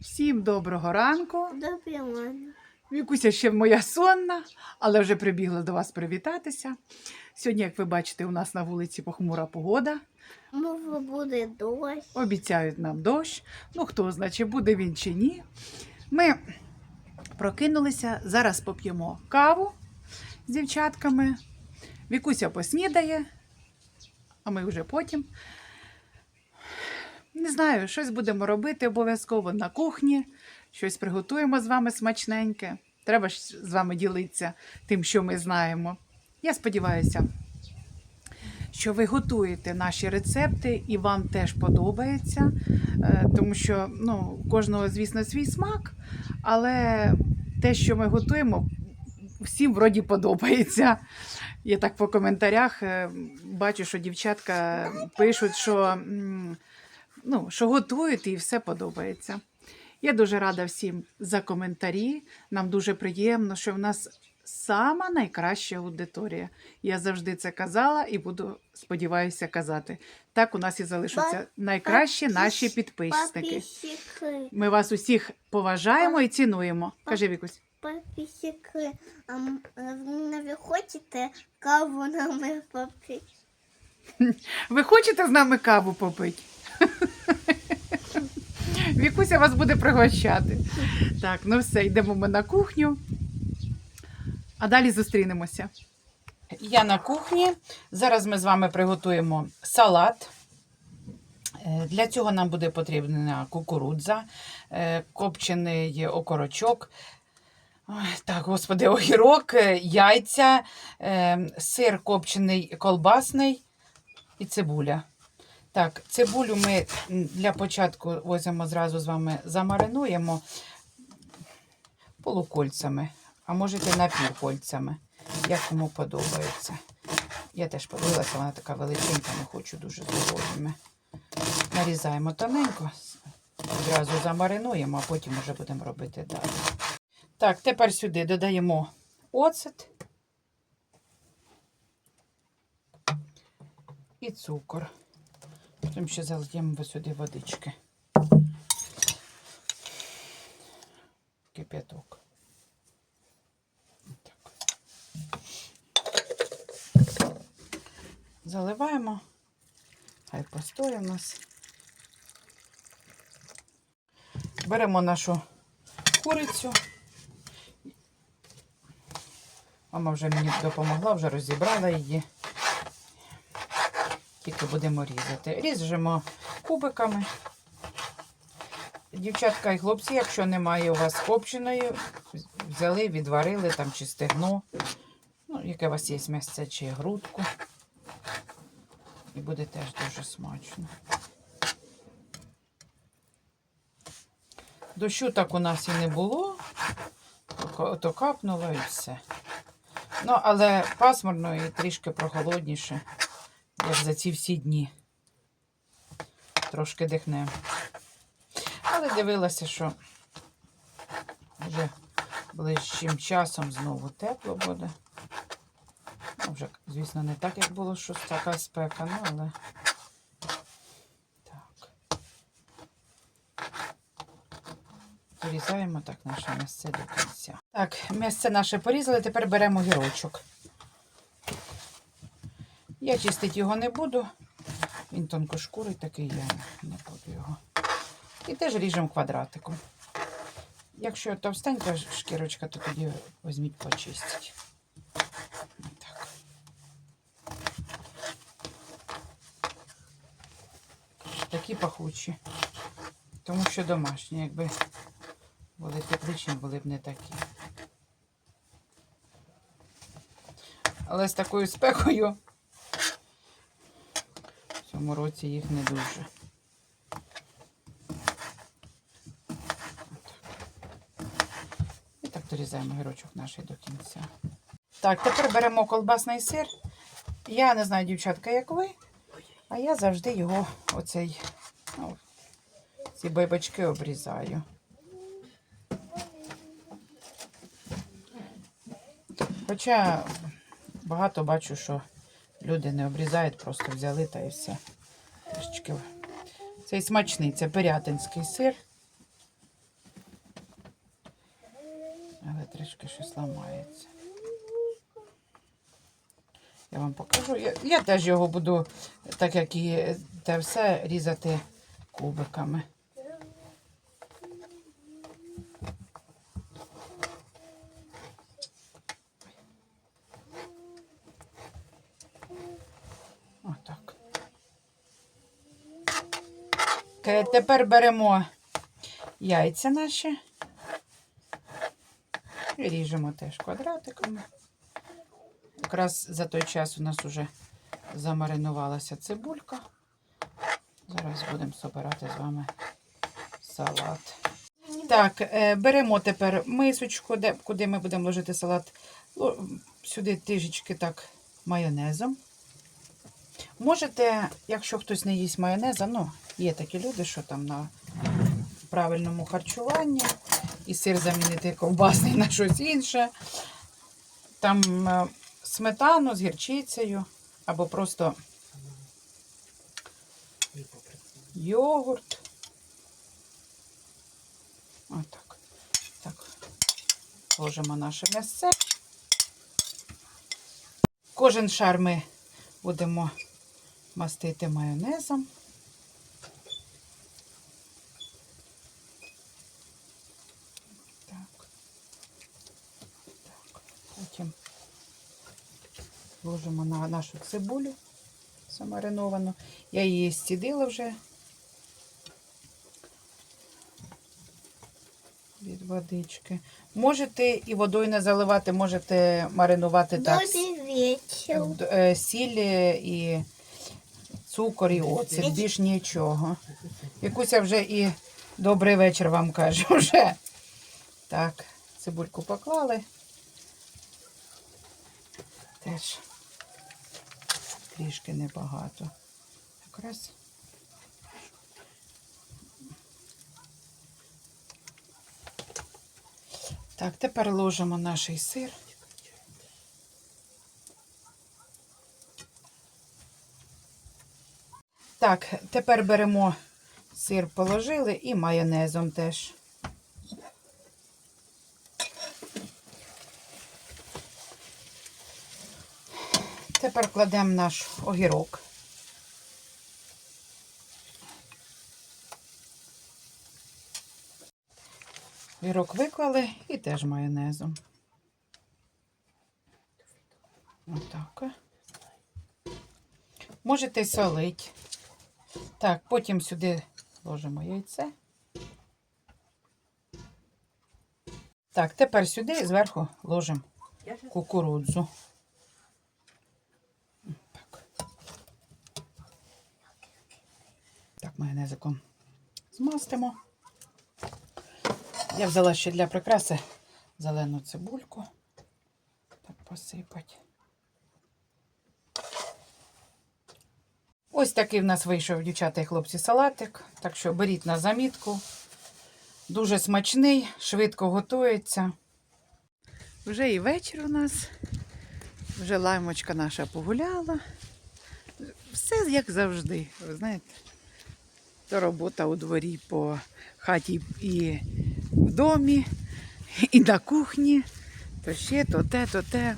Всім доброго ранку. Добрий ранок. Вікуся ще моя сонна, але вже прибігла до вас привітатися. Сьогодні, як ви бачите, у нас на вулиці похмура погода. Може буде дощ. Обіцяють нам дощ. Ну, хто знає, чи буде він чи ні. Ми прокинулися, зараз поп'ємо каву з дівчатками. Вікуся поснідає, а ми вже потім. Не знаю, щось будемо робити обов'язково на кухні, щось приготуємо з вами смачненьке. Треба ж з вами ділитися тим, що ми знаємо. Я сподіваюся, що ви готуєте наші рецепти і вам теж подобається, е, тому що ну, кожного, звісно, свій смак, але те, що ми готуємо, всім вроді подобається. Я так по коментарях е, бачу, що дівчатка пишуть, що, ну, що готують і все подобається. Я дуже рада всім за коментарі. Нам дуже приємно, що в нас сама найкраща аудиторія. Я завжди це казала і буду, сподіваюся, казати. Так у нас і залишаться найкращі наші підписники. Ми вас усіх поважаємо і цінуємо. Кажи, Вікусь. А м- а ви хочете каву нами попити? Ви хочете з нами каву попити? Вікуся вас буде пригощати. Так, ну все, йдемо ми на кухню. А далі зустрінемося. Я на кухні. Зараз ми з вами приготуємо салат. Е, Для цього нам буде потрібна кукурудза, е, копчений окорочок. Так, господи, огірок, е, яйця, сир копчений колбасний і цибуля. Так, цибулю ми для початку возимо зразу з вами замаринуємо полукольцями, а можете напівкольцями, як кому подобається. Я теж подивилася, вона така величенька, не хочу дуже здоровими. Нарізаємо тоненько, одразу замаринуємо, а потім вже будемо робити далі. Так, тепер сюди додаємо оцет і цукор. Потім ще залиємо сюди водички. Кип'яток. Заливаємо. Хай постоє в нас. Беремо нашу курицю. Мама вже мені допомогла, вже розібрала її. Тільки будемо різати. Ріжемо кубиками. Дівчатка і хлопці, якщо немає у вас копченої, взяли, відварили там чи стегно. Ну, яке у вас є м'ясце чи грудку. І буде теж дуже смачно. Дощу так у нас і не було, то капнуло і все. Ну, але пасмурно і трішки прохолодніше, як за ці всі дні. Трошки дихнемо. Але дивилася, що вже ближчим часом знову тепло буде. Ну, вже, звісно, не так, як було щось така спека, ну, але так. Порізаємо так наше місце до кінця. Так, місце наше порізали, тепер беремо гірочок. Я чистити його не буду. Він тонкошкурий такий, я не буду його. І теж ріжемо квадратиком. Якщо товстенька шкірочка, то тоді візьміть почистіть. Так. Такі пахучі. Тому що домашні, якби були тепличні, були б не такі. Але з такою спекою цьому році їх не дуже. І так дорізаємо гірочок наш до кінця. Так, тепер беремо колбасний сир. Я не знаю, дівчатка, як ви, а я завжди його оцей, ну, ці байбачки обрізаю. Хоча багато бачу, що люди не обрізають, просто взяли та і все трошечки. Цей смачний, це пирятинський сир. Але трішки щось ламається. Я вам покажу. Я, я теж його буду, так як і те все, різати кубиками. Ке- Тепер беремо яйця наші. І ріжемо теж квадратиками. Якраз за той час у нас вже замаринувалася цибулька. Зараз будемо собирати з вами салат. Так, е, беремо тепер мисочку, де, куди ми будемо ложити салат. Сюди трішечки так майонезом. Можете, якщо хтось не їсть майонеза, ну, є такі люди, що там на правильному харчуванні, і сир замінити ковбасний на щось інше. Там е, сметану з гірчицею, або просто йогурт. Отак. Так. Ложимо наше м'ясце. Кожен шар ми будемо мастити майонезом. Так. Так. Потім ложимо на нашу цибулю замариновану. Я її стідила вже від водички. Можете і водою не заливати, можете маринувати так. Добрий вечір. Е, Сіль е, і цукор, і оцет, більш нічого. Якуся вже і добрий вечір вам кажу вже. Так, цибульку поклали. Теж трішки небагато. Якраз. Так, тепер ложимо наш сир. Так, тепер беремо сир, положили і майонезом теж. Тепер кладемо наш огірок. Огірок виклали і теж майонезом. Отак. Можете солити. Так, потім сюди ложимо яйце. Так, тепер сюди зверху ложимо кукурудзу. Так. Так, майонезиком змастимо. Я взяла ще для прикраси зелену цибульку. Так посипати. Ось такий в нас вийшов, дівчата і хлопці, салатик. Так що беріть на замітку. Дуже смачний, швидко готується. Вже і вечір у нас. Вже лаймочка наша погуляла. Все як завжди, ви знаєте. То робота у дворі по хаті і в домі, і на кухні. То ще, то те, то те.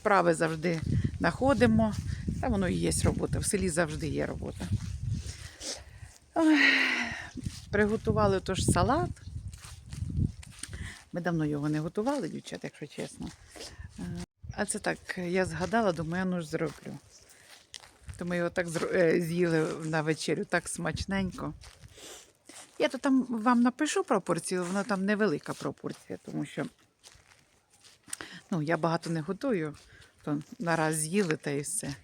Справи завжди знаходимо. Та воно і є робота. В селі завжди є робота. Приготували тож салат. Ми давно його не готували, дівчата, якщо чесно. Е, А це так, я згадала, думаю, я ну ж зроблю. Ми його так е, з'їли на вечерю, так смачненько. Я то там вам напишу пропорцію, воно там невелика пропорція, тому що ну, я багато не готую, то нараз з'їли та і все.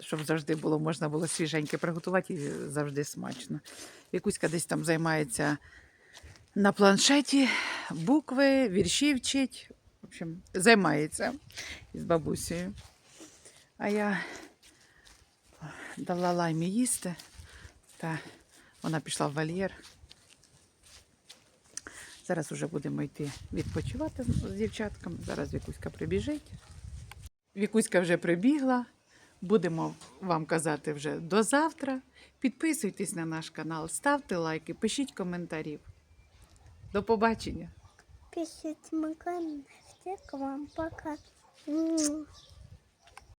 Щоб завжди було, можна було свіженьке приготувати і завжди смачно. Вікуська десь там займається на планшеті, букви, вірші вчить. В общем, займається із бабусею. А я дала лаймі їсти, та вона пішла в вольєр. Зараз вже будемо йти відпочивати з дівчатками. Зараз Вікуська прибіжить. Вікуська вже прибігла. Будемо вам казати вже до завтра. Підписуйтесь на наш канал, ставте лайки, пишіть коментарі. До побачення! мой канал. Всех вам пока.